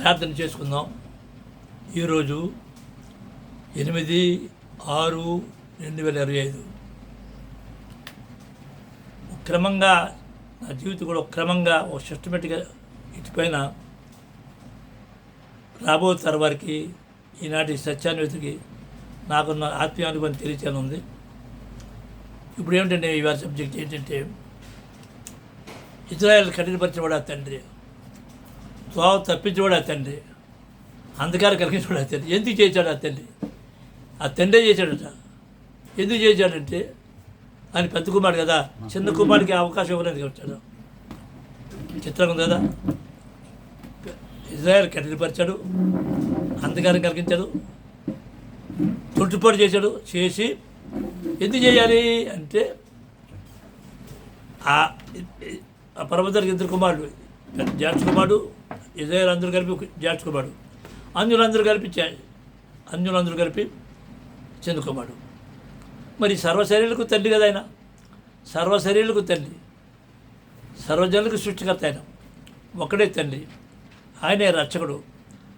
ప్రార్థన చేసుకుందాం. ఈరోజు ఎనిమిది ఆరు రెండు వేల ఇరవై ఐదు. క్రమంగా నా జీవితం కూడా క్రమంగా ఒక సిస్టమేటిక్గా ఇటుపైన రాబో వారికి ఈనాటి సత్యాన్వేతికి నాకున్న ఆత్మీయ అనుభవం తెలియచేయని ఉంది. ఇప్పుడు ఏమిటంటే ఇవాళ సబ్జెక్ట్ ఏంటంటే ఇజ్రాయెల్ కఠినపరిచినవాడు ఆ తండ్రి. త్రోవ తప్పించేవాడు ఆ తండ్రి. అంధకారం కలిగించేవాడు ఆ తండ్రి. ఎందుకు చేశాడు ఆ తండ్రి? ఆ తండ్రే చేశాడట. ఎందుకు చేశాడంటే ఆయన పెద్ద కుమారుడు కదా. చిన్న కుమారుడికి అవకాశం ఇవ్వలేదు వచ్చాడు. చిత్రం కదా ఇజ్రాయల్ కఠినపరిచాడు. అంధకారం కలిగించాడు. తొట్టుపాటు చేశాడు. చేసి ఎందుకు చేయాలి అంటే ఆ ఆ ఇద్దరు కుమారుడు జాన్స్ కుమారుడు ఇజ్రాయల్ అందరూ కలిపి ఒక జాడ్స్ కుమారుడు కలిపి చే- కలిపి చందు మరి సర్వశరీరులకు తండ్రి కదా ఆయన? సర్వశరీరులకు తండ్రి సర్వజనులకు సృష్టికర్త ఆయన. ఒకడే తండ్రి ఆయనే రక్షకుడు.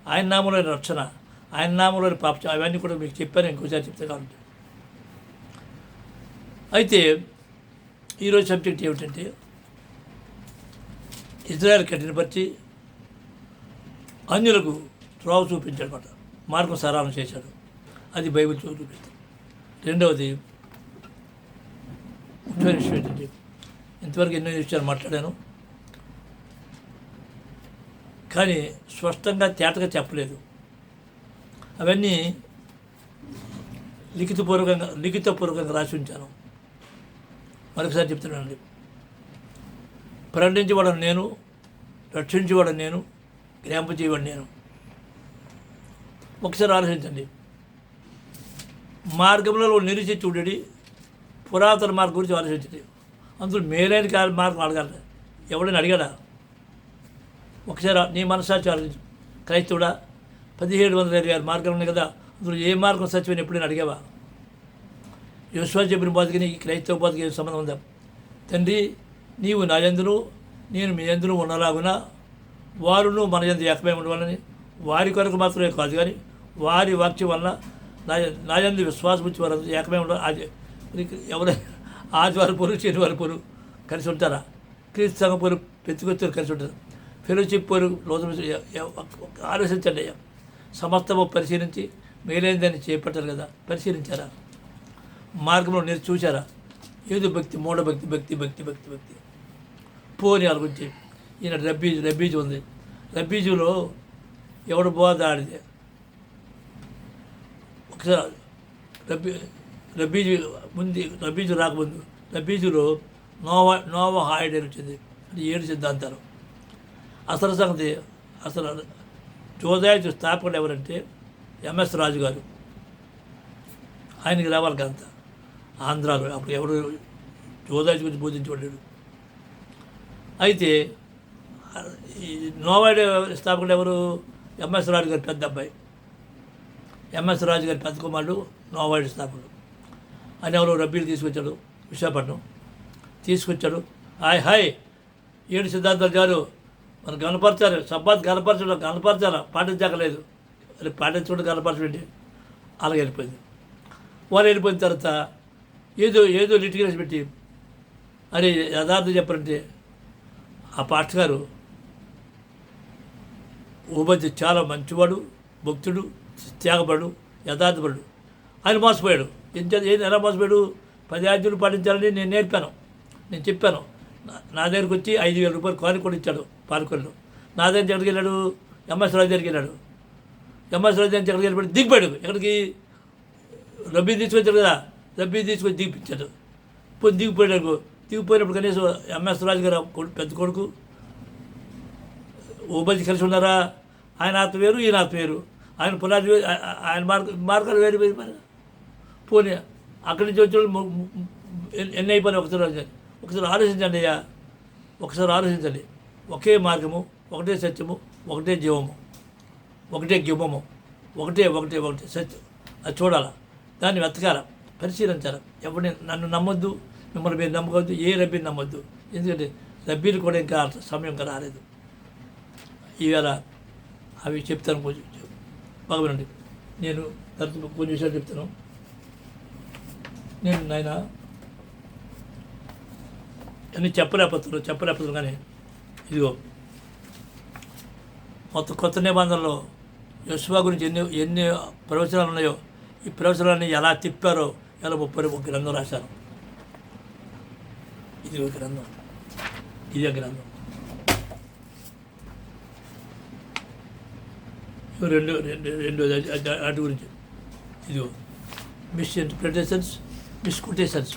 ఆయన నామంలోని రక్షణ. ఆయన నామంలోని పాప అవన్నీ కూడా మీకు చెప్పాను ఇంకోసారి చెప్తే కాబట్టి అయితే ఈరోజు సబ్జెక్ట్ ఏమిటంటే ఇజ్రాయెల్ కఠినపరిచి అన్యులకు త్రోవ చూపించాడు అనమాట మార్గం సరాలను చేశాడు. అది బైబిల్ చూపించింది రెండవది ముఖ్యమైన విషయం ఏంటంటే ఇంతవరకు ఎన్నో విషయాలు మాట్లాడాను. కానీ స్పష్టంగా తేటగా చెప్పలేదు. అవన్నీ లిఖితపూర్వకంగా లిఖితపూర్వకంగా రాసి ఉంచాను. మరొకసారి చెప్తున్నానండి. ప్రకటించేవాడు నేను రక్షించేవాడు నేను గ్రాంపచేవాడు నేను. ఒకసారి ఆలోచించండి. మార్గంలో నిలిచి చూడండి. పురాతన మార్గం గురించి ఆలోచించండి. అందులో మేలైన మార్గం అడగాలి. ఎవడైనా అడిగాడా? ఒకసారి నీ మనసాక్షి ఆలోచించు. క్రైస్తవుడా పదిహేడు వందల ఇరవై ఆరు మార్గాలు ఉన్నాయి కదా. అందులో ఏ మార్గం సత్యమని ఎప్పుడైనా అడిగావా? యోశ్వా చెప్పిన బాధకి నీకు క్రైస్తవ బాధకి ఏం సంబంధం ఉందా? తండ్రి నీవు నా యందును నేను మీ యందును ఉన్నలాగునా? వారును మన యందు ఏకమై ఉండవాలని వారి కొరకు మాత్రమే కాదు కానీ వారి వాక్యం వల్ల నా నా విశ్వాసం వచ్చి వారు ఏకమై ఉండాలి అది ఎవరైనా ఆదివారం పొరు శనివారం కలిసి ఉంటారా? క్రీస్తు సంఘం పొరు కలిసి ఉంటారు. ఫెలోషిప్ పోరు రోజు ఆలోచించండి అయ్యా. సమస్తము పరిశీలించి మేలైందని చేపట్టారు కదా పరిశీలించారా? మార్గంలో నేను చూశారా? ఏదో భక్తి మూఢభక్తి భక్తి భక్తి భక్తి భక్తి. పోని వాళ్ళ గురించి ఈయన రబ్బీజ్ రబ్బీజు ఉంది. రబ్బీజులో ఎవడు బోధ ఆడితే ఒకసారి రబ్బీ రబ్బీజు ముందు రబ్బీజు రాకముందు రబ్బీజులో నోవా నోవా హాయిడ్ వచ్చింది. అది ఏడు సిద్ధాంతాలు. అసలు సంగతి అసలు జోదాయు స్థాపకుడు ఎవరంటే ఎంఎస్ రాజు గారు ఆయనకి రావాలి కంత ఆంధ్రాలో అప్పుడు ఎవరు జోదాయు గురించి బోధించబడ్డాడు అయితే నోవాడి స్థాపకుడు ఎవరు? ఎంఎస్ రాజు గారి పెద్ద అబ్బాయి. ఎంఎస్ రాజు గారి పెద్ద కుమారుడు నోవాడి స్థాపకుడు. అని ఎవరు? రబ్బీలు తీసుకొచ్చాడు విశాఖపట్నం. తీసుకొచ్చాడు. Hi hi. ఏడు సిద్ధాంతాలు గారు మనం కనపరచాలి సబ్బాత్ కనపరచడం కనపరచాలా పాటించకలేదు. మరి పాటించకుండా కనపరచండి అలాగే వెళ్ళిపోయింది. వాళ్ళు వెళ్ళిపోయిన తర్వాత ఏదో ఏదో లిటిగేషన్ పెట్టి అరే యథార్థం చెప్పారంటే ఆ పాస్టర్ గారు ఉపాధి చాలా మంచివాడు భక్తుడు త్యాగపడు యథార్థపడు ఆయన మోసపోయాడు. ఎంత ఏం ఎలా మోసపోయాడు? పది ఆజ్ఞలు పాటించాలని నేను నేర్పాను. నేను చెప్పాను. నా- దగ్గరికి వచ్చి ఐదు వేల రూపాయలు కానుకొని ఇచ్చాడు పాలకొల్లు. నా దగ్గర ఎక్కడికి వెళ్ళాడు? ఎంఎస్ రాజు దగ్గరికి వెళ్ళాడు. ఎంఎస్ రాజు దగ్గరికి ఎక్కడికి వెళ్ళిపోయి దిగిపోయాడు. ఎక్కడికి? రబ్బీ తీసుకొచ్చాడు కదా. రబ్బీ తీసుకొని దిగిపించాడు. పోయి దిగిపోయాడు దిగిపోయినప్పుడు కనీసం ఎంఎస్ రాజు గారు కొడుకు పెద్ద కొడుకు ఉపాధి కలిసి ఉన్నారా? ఆయన ఆత్మ వేరు ఈయన ఆత్మ వేరు. ఆయన పునాది ఆయన మార్గ మార్గాలు వేరు వేరు మరి. పోనీ అక్కడి నుంచి వచ్చిన ఎన్ని- అయిపోయినా ఒకసారి ఒకసారి ఆలోచించండి అయ్యా. ఒకసారి ఆలోచించండి. ఒకే మార్గము ఒకటే సత్యము ఒకటే జీవము ఒకటే గిమ్మము ఒకటే ఒకటే ఒకటే సత్యం. అది చూడాలా. దాన్ని వెతకాల. పరిశీలించాల. ఎవరిని నన్ను నమ్మొద్దు మిమ్మల్ని మీరు నమ్మకొద్దు ఏ రబ్బీని నమ్మొద్దు. ఎందుకంటే రబ్బీలు కూడా ఇంకా సమయం ఇంకా రాలేదు. ఈవేళ అవి చెప్తాను కొంచెం బాగా వినండి. నేను తరచు కొన్ని విషయాలు చెప్తాను. నేను నాయన అన్నీ చెప్పలేకపోతున్నాను చెప్పలేకపోతున్నాను కానీ ఇదిగో మొత్తం కొత్త నిబంధనలో యశ్వా గురించి ఎన్ని ఎన్ని ప్రవచనాలు ఉన్నాయో ఈ ప్రవచనాన్ని ఎలా తిప్పారో ఎలా ముప్పై ఒక గ్రంథం రాశారు ఇది ఒక గ్రంథం. ఇదే గ్రంథం. రెండు రెండు అటు గురించి. ఇదిగో. మిస్ ఇంటర్ప్రిటేషన్స్ మిస్కుటేషన్స్ కుటేషన్స్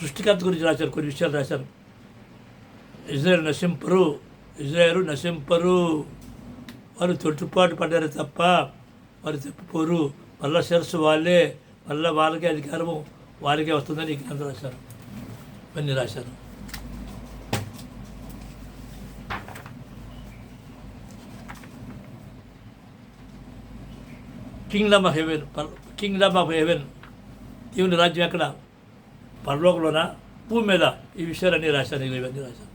సృష్టికర్త గురించి రాశారు కొన్ని విషయాలు రాశారు. ఇజ్రాయల్ నశింపరు ఇజ్రాయలు నశింపరు. వారు తొట్టుపాటు పడ్డారు తప్ప వారు తప్పిపోరు. మళ్ళా సరస్సు వాళ్ళే మళ్ళీ వాళ్ళకే అధికారము వాళ్ళకే వస్తుందని ఈ గ్రంథం రాశారు. ఇవన్నీ రాశారు. Kingdom of heaven kingdom of heaven దేవుని రాజ్యం ఎక్కడ? పరలోకంలోనా? భూమి మీద. ఈ విషయాలన్నీ రాశాను ఇవన్నీ రాశాను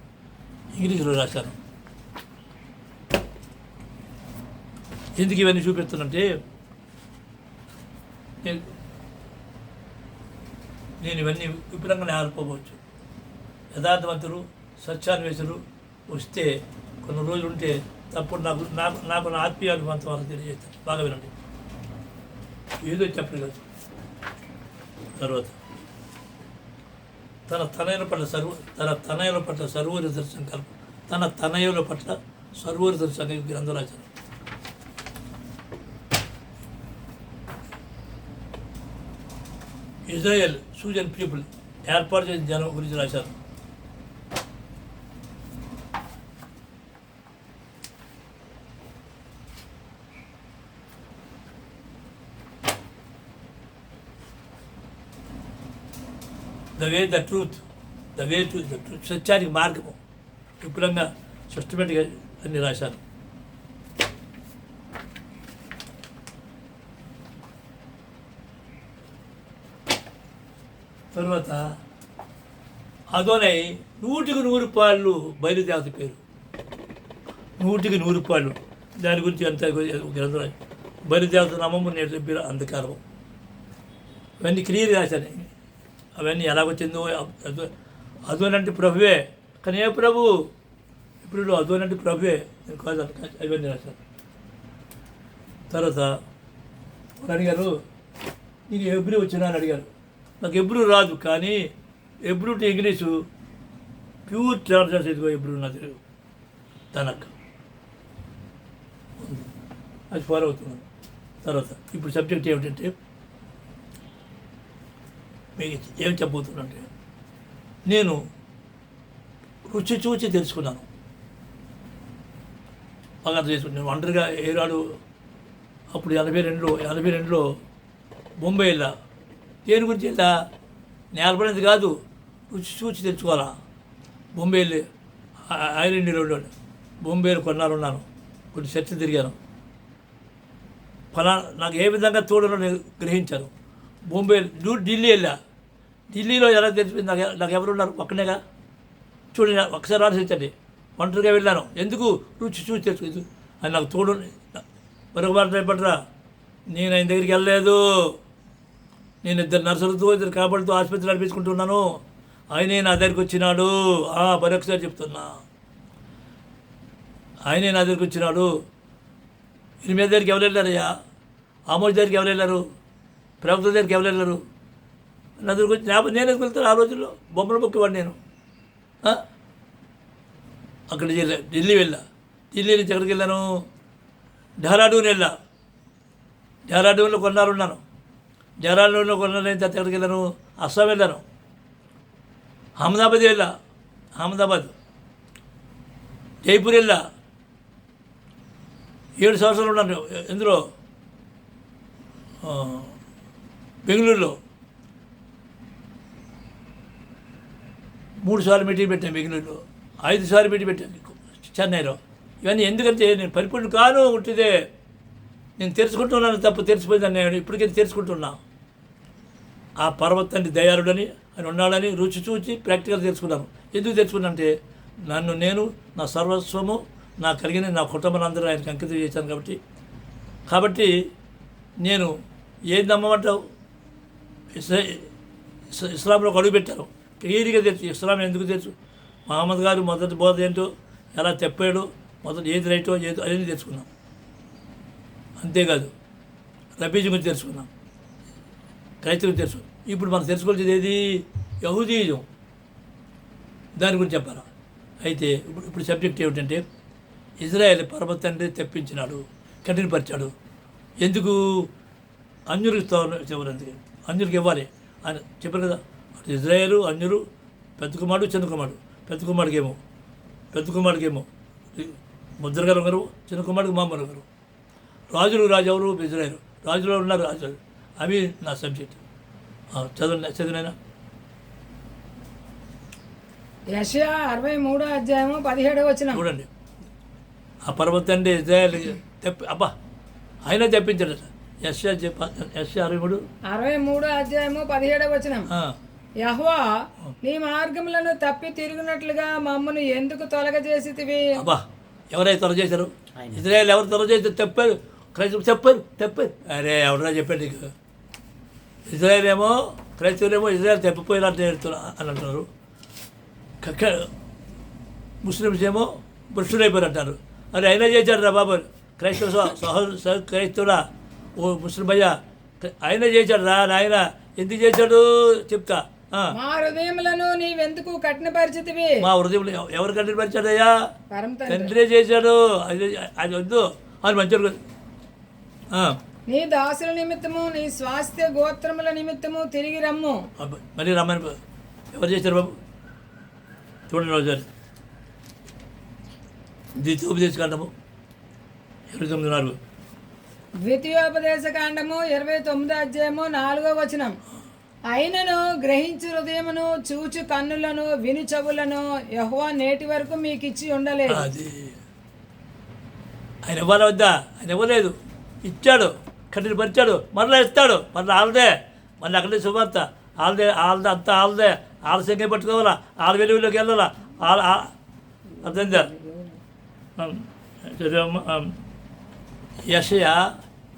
ఇంగ్లీష్లో రాశాను ఎందుకు ఇవన్నీ చూపిస్తానంటే నేను నేను ఇవన్నీ విపులంగానే ఆడుకోవచ్చు యథార్థవంతులు సత్యాన్వేషులు వస్తే కొన్ని రోజులు ఉంటే తప్పుడు నాకు నాకు నాకు నా ఆత్మీయాభివంతం వాళ్ళకి తెలియజేస్తాను. బాగా వినండి. ఏదో చెప్పలేదు తర్వాత తన తనయుల పట్ల సర్వ తన తనయుల పట్ల సర్వూరి దర్శనం కల్ప తన తనయుల పట్ల సర్వూరి దర్శనం గ్రంథం ఇజ్రాయెల్ సూజన్ పీపుల్ ఏర్పాటు చేసిన జనం గురించి రాశారు the way the truth the way to the truth సత్యానికి మార్గము విపులంగా సిస్టమేటిక్గా అన్ని రాశారు తర్వాత అదోనై నూటికి నూరు పాళ్ళు బయలుదేవత పేరు. నూటికి నూరు పాళ్ళు. దాని గురించి అంత గ్రంథం. రాశారు. బయలుదేవత నామము నేను పేరు అంధకారం అవన్నీ క్లియర్ రాశాను అవన్నీ ఎలాగొచ్చిందో అదోనంటే ప్రభువే. కానీ ఏ ప్రభు? ఇప్పుడు అదోనంటే ప్రభువే. నేను కాదు అవన్నీ రాశాను తర్వాత అడిగారు నీకు ఎబ్రి వచ్చినా? అని అడిగారు. నాకు ఎబ్రు రాదు కానీ Hebrew to English pure translation ఇదిగో ఎప్పుడు నాకు తెలియదు. తనకు. అది ఫాలో అవుతున్నాను. తర్వాత ఇప్పుడు సబ్జెక్ట్ ఏమిటంటే మీకు ఏం చెప్పబోతున్నానంటే నేను రుచి చూచి తెలుసుకున్నాను. బాగా చేసుకున్నాను ఒంటరిగా ఏనాడు అప్పుడు ఎనభై రెండులో ఎనభై రెండులో ముంబైలో దేని గురించి వెళ్ళా నేలపడింది కాదు రుచి చూచి తెచ్చుకోవాలా బొంబేలు ఆయిల్ ఇండియాలో ఉండాడు బొంబేలు కొన్నాళ్ళు ఉన్నాను. కొన్ని చర్చలు తిరిగాను. ఫలా నాకు ఏ విధంగా తోడలో నేను గ్రహించాను. బొంబే ఢిల్లీ వెళ్ళా. ఢిల్లీలో ఎలా తెలిసిపోయింది? నాకు నాకు ఎవరున్నారు పక్కనేగా చూడండి ఒకసారి ఆలోచించండి. ఒంటరిగా వెళ్ళాను. ఎందుకు? రుచి చూసి తెచ్చుకోదు అది నాకు తోడు మరొక మాట రేపట్రా నేను ఆయన దగ్గరికి వెళ్ళలేదు. నేను ఇద్దరు నర్సులతో ఇద్దరు కాపాడుతూ ఆసుపత్రి నడిపించుకుంటున్నాను. ఆయనే నా దగ్గరికి వచ్చినాడు. మరొకసారి చెప్తున్నా. ఆయనే నా దగ్గరికి వచ్చినాడు. ఎనిమిది మీద దగ్గరికి ఎవరు వెళ్ళారయ్యా? ఆమోజ్ దగ్గరికి ఎవరు వెళ్ళారు? ప్రభుత్వ దగ్గరికి ఎవరు వెళ్ళారు? నా దగ్గరికి వచ్చి నేను నేను ఎందుకు వెళ్తాను ఆ రోజుల్లో? బొమ్మల మొక్కేవాడు నేను. అక్కడ ఢిల్లీ వెళ్ళా. ఢిల్లీ నుంచి ఎక్కడికి వెళ్ళాను? డెహ్రాడూన్ వెళ్ళా. డెహ్రాడూన్లో కొన్నాళ్ళు ఉన్నాను డెహ్రాడూన్లో అక్కడికి అయిన ఎక్కడికి వెళ్ళాను అస్సాం వెళ్ళాను అహ్మదాబాద్ వెళ్ళా. అహ్మదాబాద్. జైపూర్ వెళ్ళా. ఏడు సంవత్సరాలు ఉన్నాను ఎందులో? బెంగళూరులో. మూడు సార్లు మీటింగ్ పెట్టాను బెంగళూరులో. ఐదు సార్లు మీటింగ్ పెట్టాను చెన్నైలో. ఇవన్నీ ఎందుకంటే నేను పరిపూర్ణ కాను ఉంటుందే నేను తెలుసుకుంటున్నాను తప్పు తెరిచిపోయిందని నేను ఇప్పటికీ తెరుచుకుంటున్నా ఆ పర్వతాన్ని దయారుడని ఆయన ఉన్నాడని రుచి చూచి ప్రాక్టికల్ తెలుసుకున్నాను. ఎందుకు తెలుసుకున్నానంటే నన్ను నేను నా సర్వస్వము నా కలిగిన నా కుటుంబాలందరూ అందరూ అంకితం చేశాను కాబట్టి. కాబట్టి నేను ఏది నమ్మమంటావు? ఇస్లాంలో అడుగు పెట్టారు. క్లియర్గా తెలుసు ఇస్లాం ఎందుకు తెలుసు? మహమ్మద్ గారు మొదటి బోధ ఏంటో ఎలా చెప్పాడు మొదటి ఏది రైటో ఏది అనేది తెలుసుకున్నాం. అంతేకాదు రబీజీ గురించి తెలుసుకున్నాం క్రైస్తవులు తెలుసు. ఇప్పుడు మనం తెలుసుకోవాల్సింది ఏది? యహూదీజం దాని గురించి చెప్పాలా? అయితే ఇప్పుడు ఇప్పుడు సబ్జెక్ట్ ఏమిటంటే ఇజ్రాయెల్ పర్వతాన్ని తెప్పించినాడు కఠినపరిచాడు. ఎందుకు? అన్యులకు చివరికి అన్యులకు ఇవ్వాలి. అని చెప్పారు కదా అటు ఇజ్రాయేలు అన్యులు పెద్ద కుమారుడు చిన్న కుమారుడు. పెద్ద కుమారుడికి ఏమో పెద్ద కుమారుడికి ఏమో ముద్ర గారు ఒకరు చిన్న కుమారుడికి మామూలు ఒకరు రాజులు రాజు ఎవరు ఇజ్రాయేల్ రాజులో ఉన్నారు రాజు అవి నా సబ్జెక్ట్. చదవండి చదివినైనా యషయా అరవై మూడో అధ్యాయము పదిహేడవ వచ్చిన చూడండి. ఆ పర్వతాన్ని ఇజ్రాయల్ తెప్పి అబ్బా ఆయన తెప్పించాడు ఎస్ ఎస్ అరవై మూడు. అరవై మూడో అధ్యాయము పదిహేడవ వచ్చిన ఆ, యహ్వా నీ మార్గములను తప్పి తిరుగునట్లుగా మమ్మను ఎందుకు తొలగజేసితివి? అబ్బా ఎవరైతే త్వర చేశారు ఇజ్రాయల్ ఎవరు త్వర చేసి తెప్పారు క్రైస్తవులు చెప్పారు చెప్పారు అరే ఎవడరా చెప్పాడు నీకు? ఇజ్రాయల్ ఏమో క్రైస్తవులేమో ఇజ్రాయల్ తెప్పిపోయినట్టు అని అంటున్నారు ముస్లిమ్స్ ఏమో భ్రష్టులైపోయారు అంటారు అరే అయినా చేశాడు రా బాబు? క్రైస్తవ సహ- సహోదరు సహ క్రైస్తవుడా ఓ ముస్లిం అయ్యా ఆయన చేశాడు రా నాయన? ఎందుకు చేశాడు? చెప్తా. ఆ, మా హృదయములను నీవెందుకు కఠినపరిచితివి? మా హృదయంలో ఎవ- ఎవరు కంటిపరిచాడయ్యా పరమ తండ్రి చేశాడు. అది అది వద్దు. అది. ఆ, నీ దాసుల నిమిత్తము నీ స్వాస్థ్య గోత్రముల నిమిత్తము తిరిగి రమ్ము. మళ్ళీ రమ్మని ఎవరు చేశారు బాబు? చూడండి ఒకసారి ద్వితీయోపదేశ కాండము ఇరవై తొమ్మిది నాలుగు. ద్వితీయోపదేశ కాండము ఇరవై తొమ్మిదో అధ్యాయము నాలుగో వచనం. అయినను గ్రహించు హృదయమును చూచు కన్నులను విను చెవులను యహోవా నేటి వరకు మీకు ఇచ్చి ఉండలేదు. అది. ఆయన ఇవ్వాలా వద్దా? ఆయన ఇవ్వలేదు. ఇచ్చాడు కఠిన పరిచాడు మరలా ఇస్తాడు మరలా ఆల్దే మళ్ళీ అక్కడే శుభార్త ఆల్దే ఆల్దే అంతా ఆల్దే. ఆలస్యంగా పట్టుకోవాలా? ఆల వెలుగులోకి వెళ్ళాలా? ఆల చదివమ్మా యషయ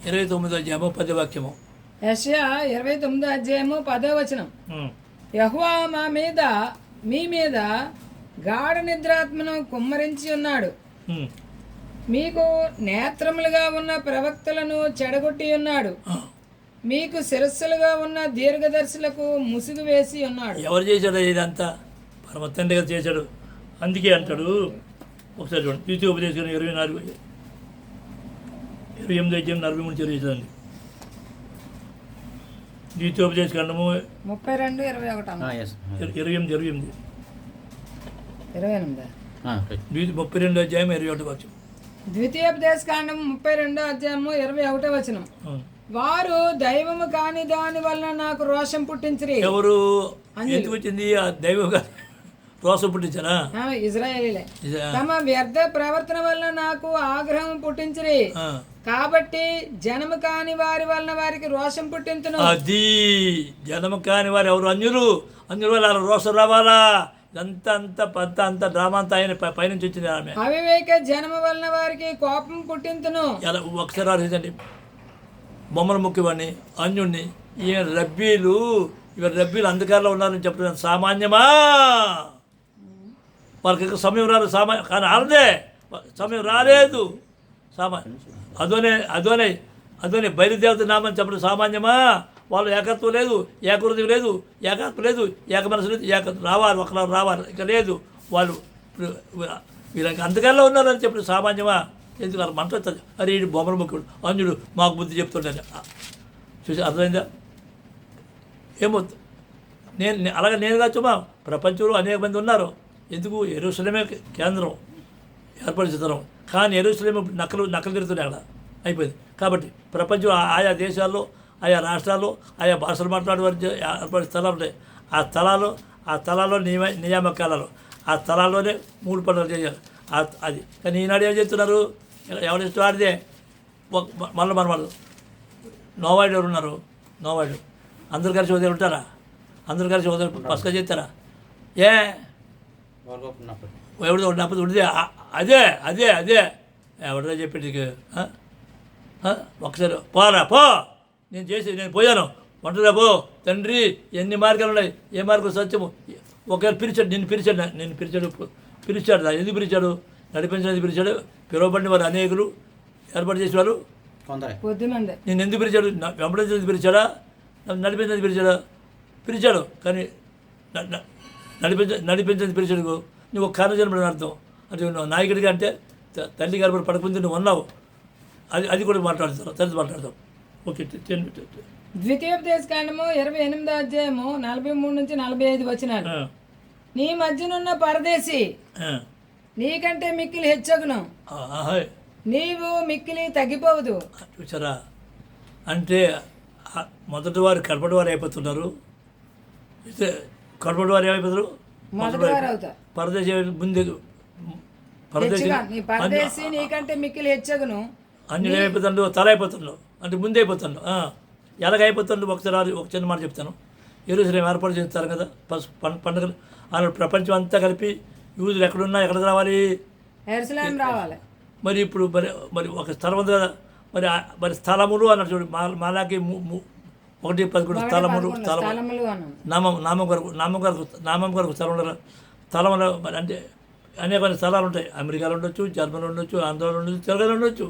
ఇరవై తొమ్మిదో అధ్యాయము పది వాక్యము. యెషయా ఇరవై తొమ్మిదో అధ్యాయము పదో వచనం. యహోవా మా మీద మీ మీద గాఢ నిద్రాత్మను కుమ్మరించి ఉన్నాడు. మీకు నేత్రములుగా ఉన్న ప్రవక్తలను చెడగొట్టి ఉన్నాడు. మీకు శిరస్సులుగా ఉన్న దీర్ఘదర్శులకు ముసుగు వేసి ఉన్నాడు. ఎవరు చేశాడు ఇదంతా? పరమ తండ్రి గారు చేశాడు. అందుకే అంటాడు. ఒకసారి చూడండి. ద్వితీయ ఉపదేశం ఇరవై నాలుగు ఇరవై ఎనిమిది అధ్యాయం నలభై మూడు చదివి చూడండి ద్వితీయోపదేశ ఖండము ముప్పై రెండు ఇరవై ఒకటి ఇరవై ఎనిమిది ఇరవై ఎనిమిది. ఇరవై ఎనిమిది? ముప్పై రెండు అధ్యాయం ఇరవై ఒకటి వచ్చి ద్వితీయోపదేశ కాండం ముప్పై రెండో అధ్యాయము ఇరవై ఒకటో వచనం. వారు దైవము కాని దాని వలన నాకు రోషం పుట్టించిరి. ఎవరు? ఎందుకు వచ్చింది? ఆ దైవం రోసం పుట్టించారా ఇజ్రాయేలీలే. తమ వ్యర్థ ప్రవర్తన వలన నాకు ఆగ్రహం పుట్టించిరి. కాబట్టి జనము కాని వారి వలన వారికి రోషం పుట్టింతును. అది జనము కాని వారు ఎవరు? అన్యులు అన్యుల వల్ల రోసం రావాలా? ఇదంతా అంత పెద్ద అంత డ్రామా అంతా ఆయన పైనుంచి వచ్చింది ఆమె. అవివేక జనము వలన వారికి కోపం పుట్టింతును. ఎలా ఒకసారి ఆలోచించండి. బొమ్మల ముఖ్యవాడిని అన్యుణ్ణి ఈయన రబ్బీలు ఇవాళ రబ్బీలు అంధకారంలో ఉన్నారని చెప్పడం సామాన్యమా? వాళ్ళకి సమయం రాలేదు సామాన్య కానీ ఆడదే సమయం రాలేదు. సామాన్య అదోనే అదోనే అదోనే బయలుదేవత నామని చెప్పడం సామాన్యమా? వాళ్ళు ఏకత్వం లేదు ఏకృతి లేదు ఏకత్వం లేదు ఏక మనసు లేదు ఏకత్వం రావాలి ఒకరు రావాలి. ఇక లేదు. వాళ్ళు వీళ్ళకి అంతకాలంలో ఉన్నారని చెప్పిన సామాన్యమా? ఎందుకు మంట వస్తుంది అరే ఈ బొమ్మల ముఖ్యుడు అంజుడు మాకు బుద్ధి చెప్తుండే చూసి అర్థమైందా? ఏమవుతుంది నేను అలాగే నేను కాచుమా ప్రపంచంలో అనేక మంది ఉన్నారు. ఎందుకు? ఎరుసలేమే కేంద్రం ఏర్పాటు తరం కానీ ఎరుసలేమే నక్కలు నక్కలు తిరుగుతున్నాయి అక్కడ. అయిపోయింది. కాబట్టి ప్రపంచం ఆ- ఆయా దేశాల్లో ఆయా రాష్ట్రాలు ఆయా భాషలు మాట్లాడే ఏర్పడే జ- స్థలాలు ఉంటాయి ఆ స్థలాలు ఆ స్థలాల్లో నియమ నియామకాలలో ఆ స్థలాల్లోనే మూడు పండుగలు చేయాలి. అది. కానీ ఈనాడు ఏం చేస్తున్నారు? ఎవరి ఇష్టం ఆడితే మళ్ళీ మన వాళ్ళు. నోవాయిడ్ ఎవరు ఉన్నారు. నోవాయిడు అందరు కలిసి ఉదయం ఉంటారా? అందరు కలిసి ఉదయం పసుగా చేస్తారా? ఏ? ఎవరిదో ఉన్నప్పుడు ఉండేది. అదే అదే అదే. ఎవరిదో చెప్పేది ఒకసారి పోరా పో. నేను చేసి నేను పోయాను. వంటరా పో. తండ్రి ఎన్ని మార్గాలు ఉన్నాయి? ఏ మార్గం సత్యము? ఒకవేళ పిలిచాడు నిన్ను పిలిచాడు నా- నిన్ను పిలిచాడు పిలిచాడు నా ఎందుకు పిలిచాడు? నడిపించడానికి పిలిచాడు. పిలువబడిన వారు అనేకులు ఏర్పాటు చేసేవారు? నేను ఎందుకు పిలిచాడు? నా- వెంబడించేది పిలిచాడా? నడిపించేది పిలిచాడా? పిలిచాడు కానీ నడిపించ నడిపించేది పిలిచాడు నువ్వు ఒక కారణజన్మని అర్థం. అంటే నువ్వు నాయకుడిగా అంటే త- తల్లి గారు పడకముందు నువ్వు ఉన్నావు. అది అది కూడా మాట్లాడతారు తల్లి మాట్లాడతాం. ఓకే ట- టెన్ ట- ట- ద్వితీయోపదేశ కాండము ఇరవై ఎనిమిదో అధ్యాయము నలభై మూడు నుంచి నలభై ఐదు వచ్చినాడు ఆ, నీ మధ్యనున్న పరదేశి నీకంటే మిక్కిలి హెచ్చగును. నీవు మిక్కిలి తగ్గిపోవదు. చూసారా అంటే మొదటి వారు కడపటి వారు అయిపోతున్నారు. కడపటి వారు ఏమైపోతారు? పరదేశ ముందు పరదేశ నీకంటే మిక్కిలి హెచ్చగును. అన్యుడు అయిపోతాడు తల అయిపోతాడు. అంటే ముందే అయిపోతాడు ఎలాగ అయిపోతాడు ఒకసారి ఒక చిన్న మాట చెప్తాను. ఎరుసలేం ఏర్పాటు చేస్తారు కదా పసు పండుగలు. ఆనాడు ప్రపంచం అంతా కలిపి యూదులు ఎక్కడున్నా ఎక్కడికి రావాలి? రావాలి. మరి ఇప్పుడు మరి మరి ఒక స్థలం ఉంది కదా మరి మరి స్థలములు అన్నాడు చూడు మా మాలాకి ఒకటి పదకొండు స్థలములు స్థలములు నామం నామం కొరకు నామం కొరకు నామం కొరకు స్థలం ఉండదు స్థలంలో మరి అంటే అనేక స్థలాలు ఉంటాయి. అమెరికాలో ఉండొచ్చు జర్మనీలో ఉండొచ్చు ఆంధ్రాలో ఉండొచ్చు తెలుగులో ఉండొచ్చు.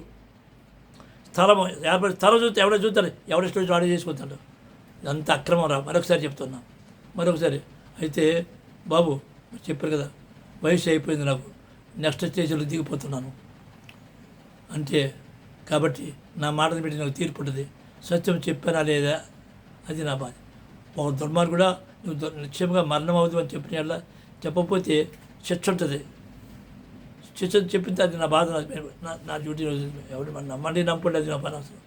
స్థలం ఏర్పడి స్థలం చూస్తే ఎవడో చూస్తారు ఎవడో స్టోరీ వాడే చేసుకుంటాడు. అంత అక్రమం రా మరొకసారి చెప్తున్నా. మరొకసారి. అయితే బాబు చెప్పారు కదా వయసు అయిపోయింది నాకు. నెక్స్ట్ స్టేజ్లో దిగిపోతున్నాను. అంటే కాబట్టి నా మాటను పెట్టి నాకు తీర్పు ఉంటుంది. సత్యం చెప్పానా లేదా? అది నా బాధ. ఒక దుర్మార్గుడా నువ్వు నిశ్చయంగా మరణం అవుతుంది అని చెప్పిన చెప్పకపోతే శిక్ష ఉంటుంది. శిక్ష చెప్పిన అది నా బాధ నా- నా నా డ్యూటీ రోజు ఎవడు మన నమ్మండి నమ్ముకోండి అది నా పని అసలు.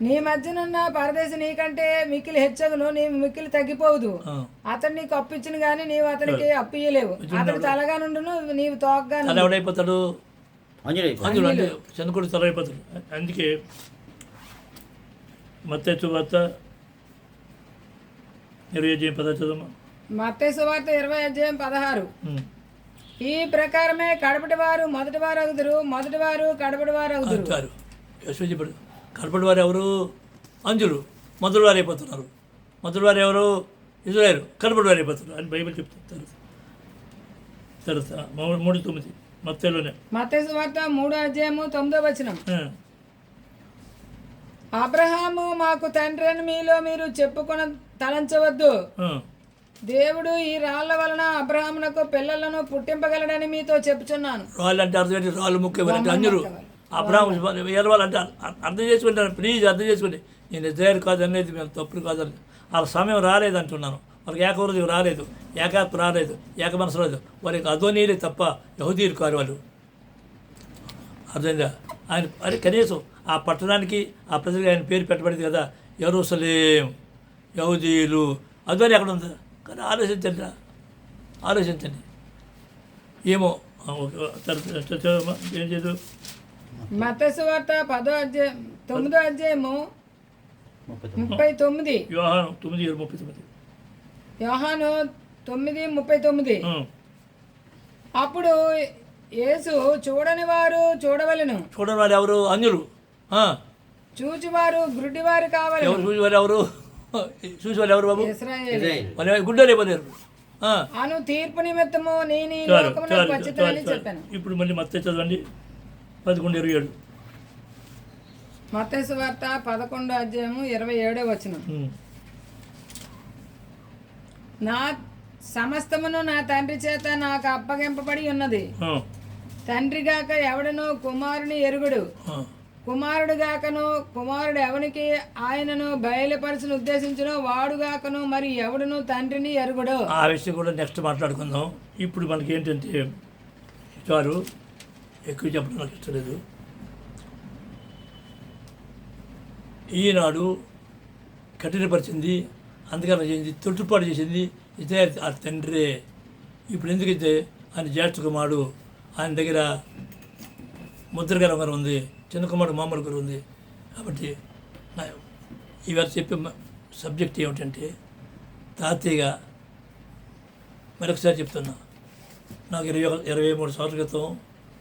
నీ మధ్యనున్న పరదేశి నీకంటే మిక్కిలి హెచ్చగును నీవు మిక్కిలి తగ్గిపోవదు ఆ. అతడు నీకు అప్పు ఇచ్చిన కానీ నీవు అతనికి అప్పు ఇయ్యలేవు. అతడు తలగా నుండును నీవు తోకగా ఎవడైపోతాడు? అంటే చంద్రకుడు తల అయిపోతాడు. అందుకే మత్తెచ్చు వార్త ఇరవై ఐదు పద చదమ్మా మత్తయి సువార్త ఇరవై అధ్యాయం పదహారు. ఈ ప్రకారమే కడపటి వారు మొదటి వారు అగుదురు మొదటి వారు కడపటి వారు చెప్పాడు. కడపటి వారు ఎవరు? అంజులు. మొదటి వారు అయిపోతున్నారు. మొదటి వారు ఎవరు? ఇజ్రాయలు. కడపటి వారు అయిపోతున్నారు. అని బైబిల్ చెప్తుంది. తర్వాత. మూడు తొమ్మిది. మత్తలోనే. మత్తయి సువార్త మూడో అధ్యాయము తొమ్మిదో వచనం. అబ్రహాము మాకు తండ్రి అని మీలో మీరు చెప్పుకొన తలంచవద్దు. దేవుడు ఈ రాళ్ళ వలన అబ్రహామునకు పిల్లలను పుట్టింపగలడని మీతో చెప్పుచున్నాను. రాళ్ళు అంటే అర్థం ఏంటి? రాళ్ళు ముఖ్యం అంటే అంజులు అబ్రాహం వేరే వాళ్ళు అంటే అర్- అర్థం చేసుకుంటాను ప్లీజ్ అర్థం చేసుకోండి నేను ఇజ్రాయల్ కాదు అనేది మేము తప్పుడు కాదని వాళ్ళ సమయం రాలేదు అంటున్నాను వాళ్ళకి ఏకవృతి రాలేదు. ఏకాత్మ రాలేదు. ఏక మనసు రాలేదు. వారికి అధోనీలే తప్ప యహుదీలు కారు వాళ్ళు. అర్థమైందా? ఆయన అది కనీసం ఆ పట్టణానికి ఆ ప్రజలకు ఆయన పేరు పెట్టబడింది కదా యెరూషలేం యహుదీలు అధోని ఎక్కడ ఉందా? కానీ ఆలోచించండి రా. ఆలోచించండి ఏమో. ఏం చేదు మత్తయి సువార్త పదో అధ్యాయం తొమ్మిదో అధ్యాయము ముప్పై తొమ్మిది. ముప్పై తొమ్మిది ముప్పై తొమ్మిది. యోహాను తొమ్మిది ముప్పై తొమ్మిది. అప్పుడు యేసు చూడని వారు చూడవలెను. చూడని వాళ్ళు ఎవరు? ఆ, చూచివారు గుడ్డివారు కావాలి వాళ్ళు ఎవరు? చూసి వాళ్ళు ఎవరు బాబు? వాళ్ళు అను తీర్పు నిమిత్తము నేను ఇప్పుడు మళ్ళీ మత్తే చదవండి. పదకొండు ఇరవై ఏడు. మత్తయి సువార్త పదకొండో అధ్యాయము ఇరవై ఏడో ఉమ్. నా సమస్తమును నా తండ్రి చేత నాకు అప్పగింపబడి ఉన్నది. ఆ, తండ్రి గాక ఎవడను కుమారుని ఎరుగుడు. కుమారుడు గాకను కుమారుడు ఎవనికి ఆయనను బయలుపరచును ఉద్దేశించును వాడుగాకను మరి ఎవడును తండ్రిని ఎరుగుడు? ఆ విషయం కూడా నెక్స్ట్ మాట్లాడుకుందాం. ఇప్పుడు మనకి ఏంటంటే వారు ఎక్కువ చెప్పడం నాకు ఇష్టం లేదు. ఈనాడు కఠినపరిచింది అందుకని చేసింది తొట్టుపాటు చేసింది ఇదే ఆ తండ్రే. ఇప్పుడు ఎందుకైతే ఆయన జ్యేష్ఠ కుమారుడు ఆయన దగ్గర ముద్రగరం ఉంది చిన్న కుమారుడు మామూలు గురు ఉంది. కాబట్టి నా ఇవాళ చెప్పే సబ్జెక్ట్ ఏమిటంటే తాతయ్యగా మరొకసారి చెప్తున్నా. నాకు ఇరవై ఒక ఇరవై మూడు సంవత్సరాల క్రితం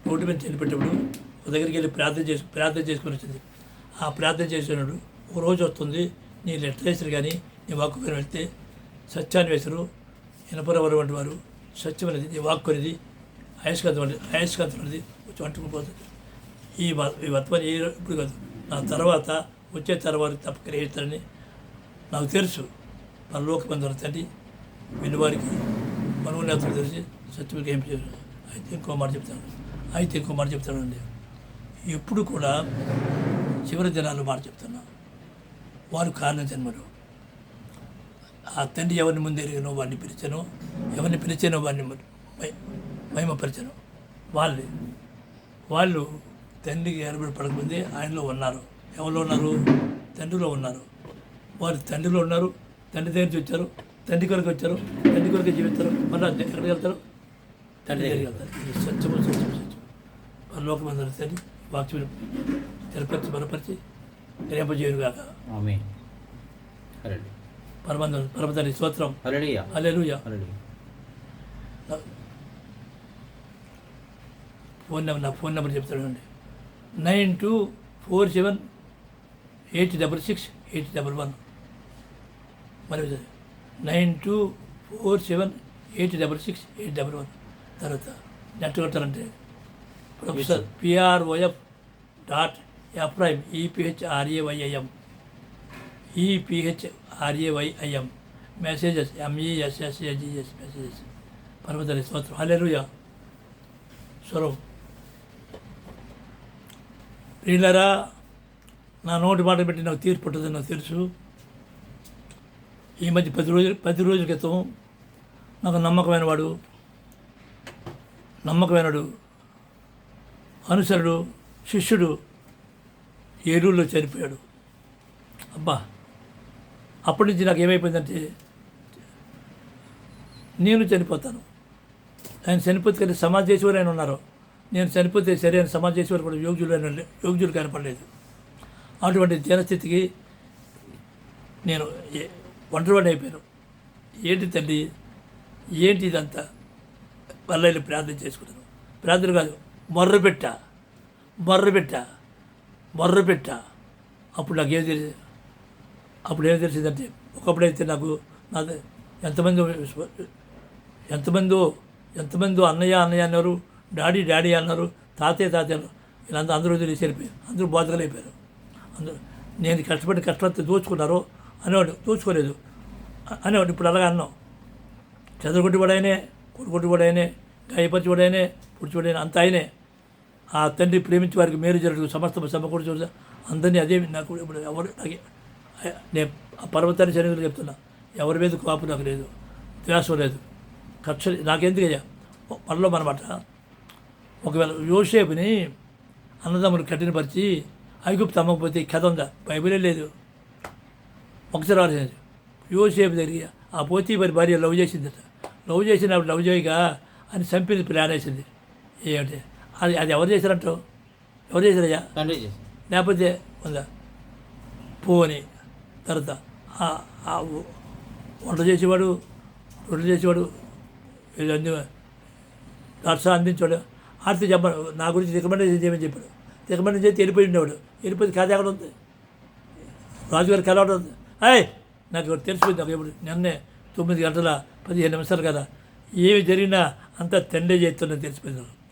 రోడ్డు మీద చనిపెట్టేప్పుడు ఒక దగ్గరికి వెళ్ళి ప్రార్థన చేసి ప్రార్థన చేసుకుని వచ్చింది. ఆ ప్రార్థన చేసినప్పుడు ఒక రోజు వస్తుంది నీ లిటరేచర్ కానీ నీ వాక్కు పైన వెళ్తే సత్యాన్వేషరు వేసరు ఇనపరవరు వంటి వారు సత్యం అనేది నీ వాక్కు అనేది అయస్కాంతం అనేది అయస్కాంతం అనేది అంటుకుపోతుంది. ఈ వ- ఈ వర్తమానం ఏ ఇప్పుడు కాదు. నా తర్వాత వచ్చే తర్వాత తప్ప గ్రహిస్తారని నాకు తెలుసు. పరలోక బంధువుల తండ్రి వినివారికి మనోన్నతులు తెలిసి సత్యమికి ఏం చేశారు అయితే ఇంకో మాట చెప్తాను. అయితే ఇంకో మాట చెప్తానండి ఎప్పుడు కూడా చివరి దినాల్లో మాట చెప్తున్నా. వారు కారణం జన్మలు. ఆ తండ్రి ఎవరిని ముందెరిగినో వారిని వాడిని పిలిచాను ఎవరిని పిలిచానో వాడిని మహిమపరిచాను వాళ్ళే. వాళ్ళు తండ్రికి ఏర్పడి పడకముందే ఆయనలో ఉన్నారు. ఎవరిలో ఉన్నారు? తండ్రిలో ఉన్నారు. వారు తండ్రిలో ఉన్నారు. తండ్రి దగ్గర నుంచి వచ్చారు. తండ్రి కొరకు వచ్చారు. తండ్రి కొరకు జీవిస్తారు. మళ్ళీ ఎక్కడికి వెళ్తారు? తండ్రి దగ్గరికి వెళ్తారు. ఇది సత్యము సత్యము సత్యం పరలోకమందరూ తండ్రి వాక్యం తెరపరిచి బలపరిచి గ్రహింపజేయును కాక పరమందరు పరమతండ్రి స్తోత్రం. అలెలుయ ఫోన్ నెంబర్ నా ఫోన్ నెంబర్ చెప్తానండి nine two four seven eight double six eight double one. मैं nine two four seven eight double six eight double one. तरह नैट Katare professor P R O F dot F prime ईपीहेचआरएवईएम ईपीहेचआरएवईएम messages M S S पर्वत स्तोत्र। Hello स्वरूप ప్రియులరా నా నోటి మాట పెట్టి నాకు తీర్పు పుట్టదని నాకు తెలుసు. ఈ మధ్య పది రోజులు పది రోజుల క్రితం నాకు నమ్మకమైన వాడు నమ్మకమైనడు అనుసరుడు శిష్యుడు ఏలూరులో చనిపోయాడు అబ్బా అప్పటి నుంచి నాకు ఏమైపోయిందంటే నేను చనిపోతాను. ఆయన చనిపోతే కానీ సమాజ చేసేవారు ఆయన ఉన్నారు. నేను చనిపోతే సరే అని సమాజం చేసేవారు కూడా యోగ్యులు యోగ్యులు కనపడలేదు. అటువంటి జనస్థితికి నేను ఏ- ఒంటరివాడిని అయిపోయాను. ఏంటి తల్లి? ఏంటి ఇదంతా? వల్ల ప్రార్థన చేసుకున్నాను. ప్రార్థన కాదు మొర్ర పెట్ట. మొర్ర పెట్ట. పెట్ట. అప్పుడు నాకు ఏం తెలియదు. అప్పుడు ఏం తెలిసిందంటే ఒకప్పుడైతే నాకు నాది ఎంతమంది ఎంతమందో ఎంతమందో అన్నయ్య అన్నయ్య అన్నారు. డాడీ డాడీ అన్నారు తాతయ్య తాతయ్య వీళ్ళంతా అందరూ వదిలేసి వెళ్ళిపోయారు. అందరూ బాధకలైపోయారు అందరూ నేను కష్టపడి కష్టపడితే దోచుకున్నారు అనేవాడు దోచుకోలేదు. అనేవాడు ఇప్పుడు అలాగా అన్నాం. చదువుకొట్టి వాడైనే కొడుకొట్టి వాడైనే గాయపరిచి వాడైనే పుడిచి వాడైనా అంత ఆయనే. ఆ తండ్రి ప్రేమించి వారికి మేలు జరుగుతుంది సమస్త సమకూర్చు అందరినీ అదే నాకు ఇప్పుడు ఎవరు నాకు నేను ఆ పర్వతాన్ని సన్నిధిలో చెప్తున్నా. ఎవరి మీద కోపం నాకు లేదు. ద్వేషం లేదు. కక్ష నాకెందుకయ్యా? మనలో మనమాట. ఒకవేళ యోసేపుని అన్నదమ్ములు కఠినపరిచి ఐగుప్తు అమ్మకపోతే కథ ఉందా? బైబిలే లేదు. ఒకసారి ఆలోచించండి. యోసేపు దగ్గరికి ఆ పోతీ మరి భార్య లవ్ చేసిందట. లవ్ చేసినప్పుడు లవ్ చేయగా అని చంపింది ప్లాన్ వేసింది. ఏమిటి? అది అది ఎవరు చేశారంటావు ఎవరు చేశారయ్యా? లేకపోతే ఉందా? పోని. తర్వాత వంట చేసేవాడు రొట్టెలు చేసేవాడు ఇవన్నీ దర్శ అందించాడు ఆర్తి చెప్పాడు నా గురించి రికమెండేషన్ చేయమని చెప్పాడు. రికమెండేషన్ చేసి వెళ్ళిపోయి ఉండేవాడు. వెళ్ళిపోతే కథ ఎక్కడ ఉంది. రాజుగారి కళ ఉంది. అయ్ నాకు తెలిసిపోయింది నాకు ఎప్పుడు నిన్నే తొమ్మిది గంటల పదిహేను నిమిషాలు కదా. ఏమి జరిగినా అంతా తండ్రి చేస్తుందని తెలిసిపోయింది నాకు.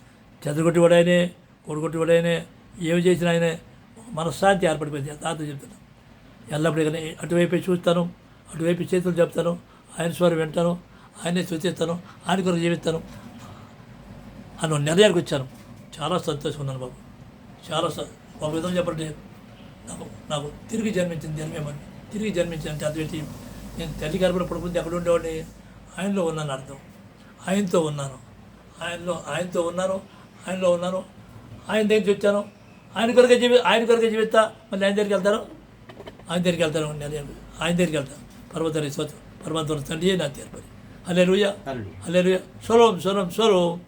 చదువుకొట్టి వాడైనే కొడుకొట్టి వాడైనే ఏమి చేసినా ఆయనే మనశ్శాంతి ఏర్పడిపోయింది. తాత చెప్తాను ఎల్లప్పుడూ కానీ అటువైపు చూస్తాను. అటువైపు చేతులు చెప్తాను ఆయన స్వరం వింటాను. ఆయనే సూచిస్తాను ఆయన కొరకు జీవిస్తాను. అని నిర్ణయానికి వచ్చాను. చాలా సంతోషం ఉన్నాను బాబు. చాలా ఒక విధంగా చెప్పండి నాకు నాకు తిరిగి జన్మించింది జన్మేమని తిరిగి జన్మించాను ఏంటి నేను తల్లి గర్భంలో పడుకుంది ఎక్కడ ఉండేవాడిని? ఆయనలో ఉన్నాను అర్థం. ఆయనతో ఉన్నాను. ఆయనలో ఆయనతో ఉన్నాను. ఆయనలో ఉన్నాను. ఆయన దగ్గరికి వచ్చాను. ఆయన కొరకే జీవి ఆయన కొరకే జీవిస్తా. మళ్ళీ ఆయన దగ్గరికి వెళ్తాను. ఆయన దగ్గరికి వెళ్తాను నేను ఆయన దగ్గరికి వెళ్తాను పర్వతాన్ని స్వతం పర్వతం తండ్రి నా తీర్పరి అలే రుయ హల్లెలూయా. అలే రుయ స్వరం స్వరం స్వరం